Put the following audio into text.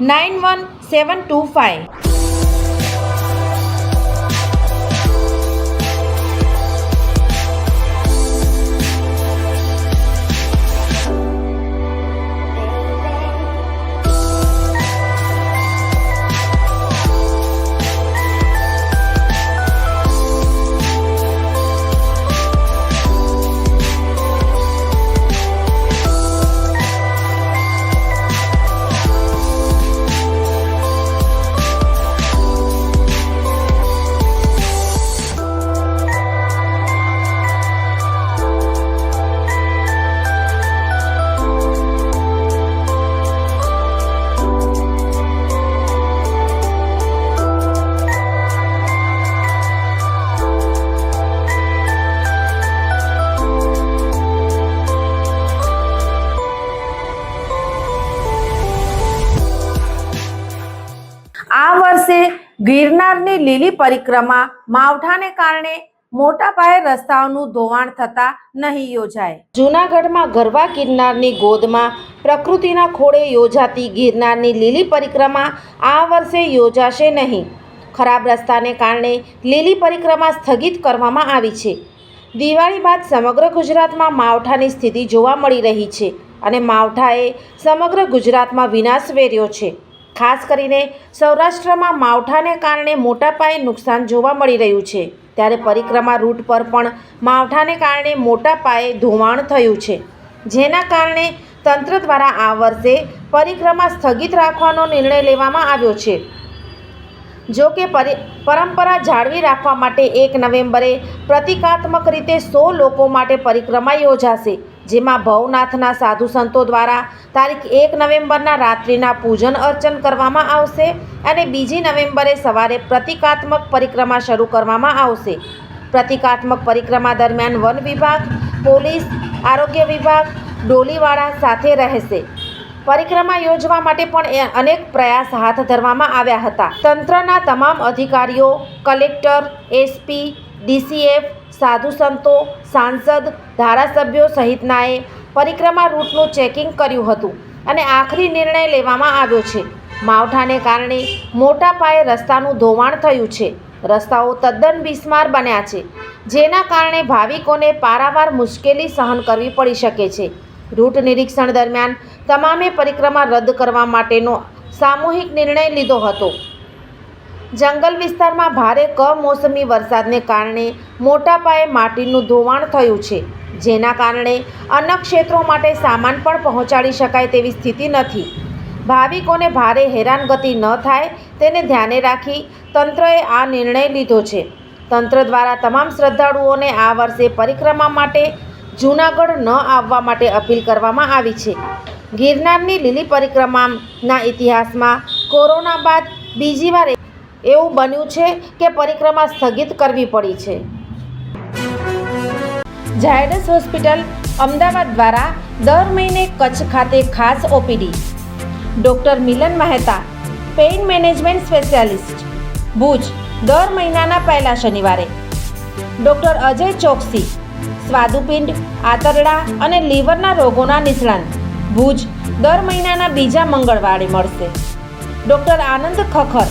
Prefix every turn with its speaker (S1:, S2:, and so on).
S1: nine one seven two five ગિરનારની લીલી પરિક્રમા માવઠાને કારણે મોટા પાયે રસ્તાઓનું ધોવાણ થતા નહીં યોજાય. જૂનાગઢમાં ગરવા ગિરનારની ગોદમાં પ્રકૃતિના ખોળે યોજાતી ગિરનારની લીલી પરિક્રમા આ વર્ષે યોજાશે નહીં. ખરાબ રસ્તાને કારણે લીલી પરિક્રમા સ્થગિત કરવામાં આવી છે. દિવાળી બાદ સમગ્ર ગુજરાતમાં માવઠાની સ્થિતિ જોવા મળી રહી છે અને માવઠાએ સમગ્ર ગુજરાતમાં વિનાશ વેર્યો છે. ખાસ કરીને સૌરાષ્ટ્રમાં માવઠાને કારણે મોટા પાયે નુકસાન જોવા મળી રહ્યું છે. ત્યારે પરિક્રમા રૂટ પર પણ માવઠાને કારણે મોટા પાયે ધોવાણ થયું છે. જેના કારણે તંત્ર દ્વારા આ વર્ષે પરિક્રમા સ્થગિત રાખવાનો નિર્ણય લેવામાં આવ્યો છે. જો કે પરંપરા જાળવી રાખવા માટે એક નવેમ્બરે પ્રતિકાત્મક રીતે સો લોકો માટે પરિક્રમા યોજાશે. જેમાં ભવનાથના સાધુ સંતો દ્વારા તારીખ એક નવેમ્બરના રાત્રિના પૂજન અર્ચન કરવામાં આવશે અને બીજી નવેમ્બરે સવારે પ્રતિકાત્મક પરિક્રમા શરૂ કરવામાં આવશે. પ્રતિકાત્મક પરિક્રમા દરમિયાન વન વિભાગ, પોલીસ, આરોગ્ય વિભાગ, ડોલીવાળા સાથે રહેશે. પરિક્રમા યોજવા માટે પણ અનેક પ્રયાસ હાથ ધરવામાં આવ્યા હતા. તંત્રના તમામ અધિકારીઓ, કલેક્ટર, એસપી, ડીસીએફ સાધુ સંતો, સાંસદ, ધારાસભ્યો સહિતનાએ પરિક્રમા રૂટનું ચેકિંગ કર્યું હતું અને આખરી નિર્ણય લેવામાં આવ્યો છે. માવઠાને કારણે મોટા પાયે રસ્તાનું ધોવાણ થયું છે. રસ્તાઓ તદ્દન બિસ્માર બન્યા છે, જેના કારણે ભાવિકોને પારાવાર મુશ્કેલી સહન કરવી પડી શકે છે. રૂટ નિરીક્ષણ દરમિયાન તમામે પરિક્રમા રદ કરવા માટેનો સામૂહિક નિર્ણય લીધો હતો. જંગલ વિસ્તારમાં ભારે કમોસમી વરસાદને કારણે મોટા પાયે માટીનું ધોવાણ થયું છે. જેના કારણે અન્ય ક્ષેત્રો માટે સામાન પણ પહોંચાડી શકાય તેવી સ્થિતિ નથી. ભાવિકોને ભારે હેરાનગતિ ન થાય તેને ધ્યાને રાખી તંત્રએ આ નિર્ણય લીધો છે. તંત્ર દ્વારા તમામ શ્રદ્ધાળુઓને આ વર્ષે પરિક્રમા માટે જૂનાગઢ ન આવવા માટે અપીલ કરવામાં આવી છે. ગિરનારની લીલી પરિક્રમાના ઇતિહાસમાં કોરોના બાદ બીજી વાર એવું બન્યું છે કે પરિક્રમા સ્થગિત કરવી પડી છે. ઝાયડસ હોસ્પિટલ અમદાવાદ દ્વારા દર મહિને કચ્છ ખાતે ખાસ OPD. Doctor Milan Mehta, pain management specialist. Bhuj, દર મહિનાના પહેલા શનિવારે. ડૉક્ટર અજય ચોકસી, સ્વાદુપિંડ, આંતરડા અને લીવરના રોગોના નિષ્ણાંત. ભુજ, દર મહિનાના બીજા મંગળવારે મળશે. Doctor Anand Khakhar